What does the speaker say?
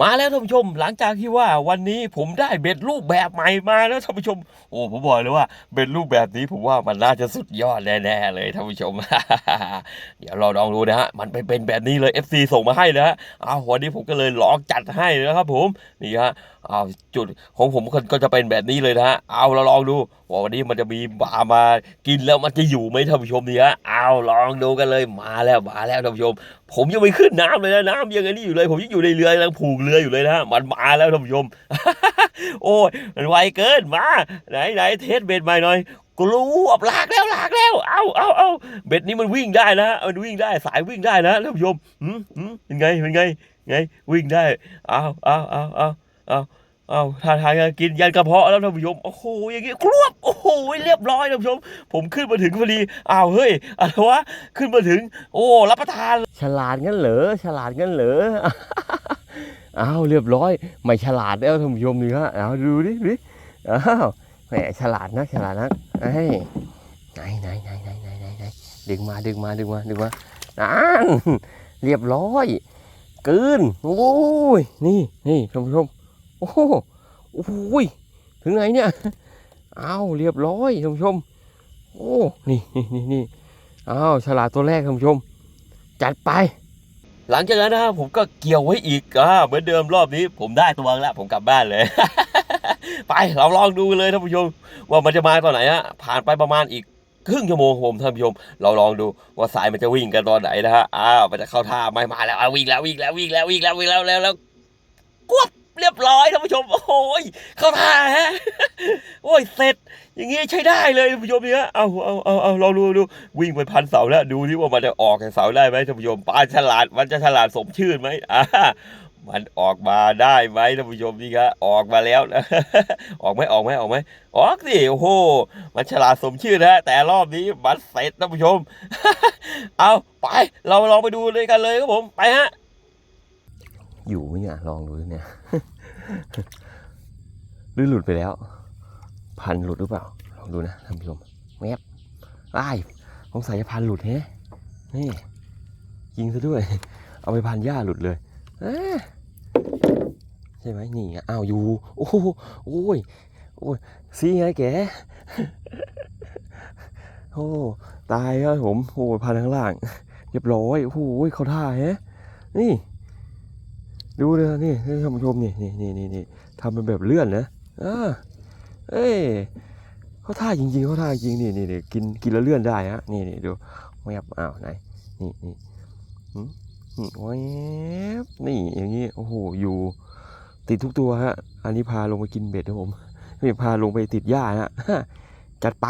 มาแล้วท่านผู้ชมหลังจากที่ว่าวันนี้ผมได้เบ็ดรูปแบบใหม่มาแล้วท่านผู้ชม โอ้ผมบอกเลยว่าเบ็ดรูปแบบนี้ผมว่ามันน่าจะสุดยอดแน่ๆเลยท่านผู้ชม เดี๋ยวเราลองดูนะฮะมันไปเป็นแบบนี้เลย FC ส่งมาให้นะฮะเอาวันนี้ผมก็เลยลองจัดให้นะครับผมนี่ฮะเอาจุดของผมก็จะเป็นแบบนี้เลยนะฮะเอาเราลองดูว่าวันนี้มันจะมีปลามากินแล้วมันจะอยู่ไหมท่านผู้ชมนี่ฮะเอาลองดูกันเลยมาแล้วมาแล้วท่านผู้ชม ผมยังไม่ขึ้นน้ำเลยนะน้ำยังไงนี่อยู่เลย ผมยังอยู่ในเรือกำลังผูกเรืออยู่เลยนะมันมาแล้วท่านผู้ชมโอ้ยมันไวเกินมาไหนไหนเทสเบ็ดใหม่หน่อยกลัวหลากแล้วหลากแล้ว เอาเอาเอาเบ็ดนี้มันวิ่งได้นะมันวิ่งได้สายวิ่งได้นะท่านผู้ชมอืมอืมเป็นไงเป็นไงไงวิ่งได้เอาเอาเอาเอาเอา เอาท่าทางจะกินยันกระเพาะแล้วท่านผู้ชมโอ้โหอย่างงี้กรวบโอ้โหเรียบร้อยท่านผู้ชม ผมขึ้นมาถึงพอดีอ้าวเฮ้ยอะไรวะขึ้นมาถึง โอ้รับประทาน ฉลาดงั้นเหรอฉลาดงั้นเหรออ้าวเรียบร้อย ไม่ฉลาดแล้วท่านผู้ชมนี่ฮะเอาดูดิดิอ้าวแหมฉลาดนักฉลาดนักไอ้ไหนไหนไหนไหนไหนไหนไหนดึงมาดึงมาดึงมาดึงมานั่นเรียบร้อยกินโอ้ยนี่นี่ท่านผู้ชม โอ้โหโอ้ยถึงไหนเนี่ยอ้าวเรียบร้อยท่านผู้ชม โอ้นี่นี่นี่นี่อ้าวฉลาดตัวแรกท่านผู้ชม จัดไป หลังจากนั้นนะครับผมก็เกี่ยวไว้อีกอ่าเหมือนเดิมรอบนี้ ผมได้ตัวแล้วผมกลับบ้านเลย ไปเราลองดูเลยท่านผู้ชม ว่ามันจะมาตอนไหนฮะผ่านไปประมาณอีกครึ่งชั่วโมงผมท่านผู้ชม เราลองดูว่าสายมันจะวิ่งกันตอนไหนนะฮะอ้าวมันจะเข้าท่าไม่มาแล้วอะวิ่งแล้ววิ่งแล้ววิ่งแล้ววิ่งแล้ววิ่งแล้วแล้วแล้วกวบ เรียบร้อยท่านผู้ชม โอ้ยเข้าท่าฮะโอ้ยเสร็จ อย่างงี้ใช้ได้เลยท่านผู้ชมเนี่ยเอาเอาเอาเอาลองดูดูวิ่งไปพันเสาแล้ว ดูที่ว่ามันจะออกจากเสาได้ไหมท่านผู้ชมปลาฉลาดมันจะฉลาดสมชื่อไหมอ่ามันออกมาได้ไหมท่านผู้ชมนี่ครับออกมาแล้วนะออกไหมออกไหมออกไหมออกสิโอ้โหมันฉลาดสมชื่อนะแต่รอบนี้มันเสร็จท่านผู้ชม เอาไปเราลองไปดูเลยกันเลยครับผมไปฮะ อยู่ไหมเนี่ยลองดูเนี่ยหรือหลุดไปแล้ว พันหลุดหรือเปล่า ลองดูนะท่านผู้ชมแมบไอ้ายสงสัยจะพันหลุดแฮะนี่ยิงซะด้วย เอาไปพันหญ้าหลุดเลยใช่ไหมนี่อ้าวอยู่ โอ้โหโอ้ยโอ้ยซีไงแกโอ้ตายครับผมโอ้ยพันข้างล่าง เรียบร้อยโอ้โหเขาท่าแฮะนี่ ดูเลยนะนี่ท่านผู้ชมนี่นี่นี่นี่นี่ทำเป็นแบบเลื่อนนะอ่าเอ้ยเขาท่าจริงๆเขาท่าจริงนี่นี่กินกินแล้วเลื่อนได้ฮะนี่นี่ดูแวบอ้าวไหนนี่นี่หืมนี่แวบนี่อย่างนี้โอ้โหอยู่ ติดทุกตัวฮะอันนี้พาลงไปกินเบ็ดนะผมไม่พาลงไปติดหญ้าฮะจัดไป